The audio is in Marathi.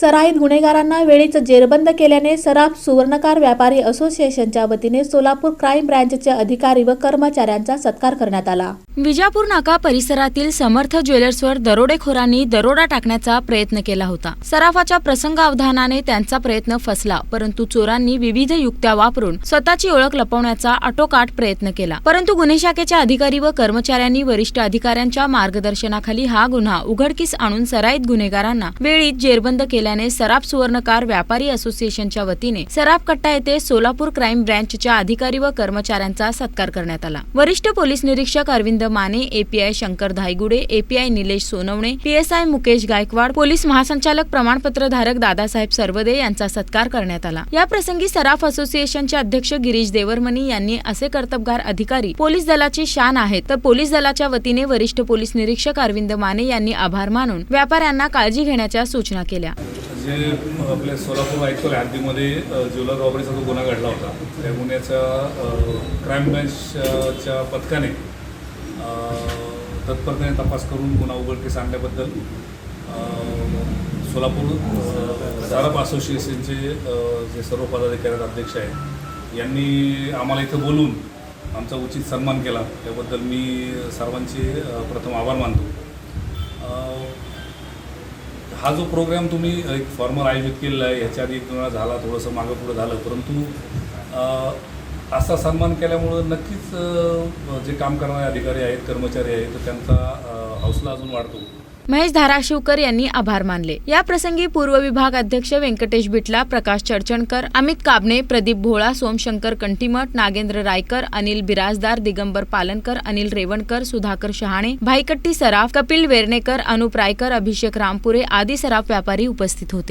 सराईत गुन्हेगारांना वेळीच जेरबंद केल्याने सराफ सुवर्णकार व्यापारी असोसिएशनच्या वतीने सोलापूर क्राईम ब्रँचचे अधिकारी व कर्मचाऱ्यांचा सत्कार करण्यात आला. विजापूर नाका परिसरातील समर्थ ज्वेलर्सवर दरोडेखोरांनी दरोडा टाकण्याचा प्रयत्न केला होता. सराफाच्या प्रसंगावधानाने त्यांचा प्रयत्न फसला परंतु चोरांनी विविध युक्त्या वापरून स्वतःची ओळख लपवण्याचा आटोकाट प्रयत्न केला. परंतु गुन्हे शाखेच्या अधिकारी व कर्मचाऱ्यांनी वरिष्ठ अधिकाऱ्यांच्या मार्गदर्शनाखाली हा गुन्हा उघडकीस आणून सराईत गुन्हेगारांना वेळीच जेरबंद केला केल्याने सराफ सुवर्णकार व्यापारी असोसिएशनच्या वतीने सराफ कट्टा येथे सोलापूर क्राईम ब्रँचच्या अधिकारी व कर्मचाऱ्यांचा सत्कार करण्यात आला. वरिष्ठ पोलीस निरीक्षक Arvind Mane API Shankar Dhaygude API Nilesh Sonawane PSI Mukesh Gaikwad police महासंचालक प्रमाणपत्र धारक दादासाहेब सर्वदे यांचा सत्कार करण्यात आला. या प्रसंगी सराफ असोसिएशनचे अध्यक्ष गिरीश देवरमणी यांनी असे कर्तबगार अधिकारी पोलीस दलाची शान आहेत तर पोलीस दलाच्या वतीने वरिष्ठ पोलीस निरीक्षक अरविंद माने यांनी आभार मानून व्यापाऱ्यांना काळजी घेण्याच्या सूचना केल्या. जे आपल्या सोलापूर आयकोल हद्दीमध्ये ज्वेलर रॉबरीचा जो गुन्हा घडला होता. त्या गुन्ह्याच्या क्राईम ब्रँचच्या पथकाने तत्परतेने तपास करून गुन्हा उघडकीस आणल्याबद्दल सोलापूर अ, असोसिएशनचे जे सर्व पदाधिकारी अध्यक्ष आहेत यांनी आम्हाला इथं बोलून आमचा उचित सन्मान केला. त्याबद्दल मी सर्वांचे प्रथम आभार मानतो. हा जो प्रोग्राम तुम्ही एक फॉर्मल आयोजित केलेला आहे ह्याच्या आधी एक दोन वेळा झाला थोडंसं मागं पुढं झालं परंतु असा सन्मान केल्यामुळं नक्कीच जे काम करणारे अधिकारी आहेत कर्मचारी आहेत तर त्यांचा हौसला अजून वाढतो. महेश धाराशिवकर यांनी आभार मानले. या प्रसंगी पूर्व विभाग अध्यक्ष व्यंकटेश बिटला प्रकाश चर्चणकर अमित काबणे प्रदीप भोळा सोमशंकर कंटीमठ नागेंद्र रायकर अनिल बिराजदार दिगंबर पालनकर अनिल रेवणकर सुधाकर शहाणे भाईकट्टी सराफ कपिल वेर्णेकर अनुप रायकर अभिषेक रामपुरे आदी सराफ व्यापारी उपस्थित होते.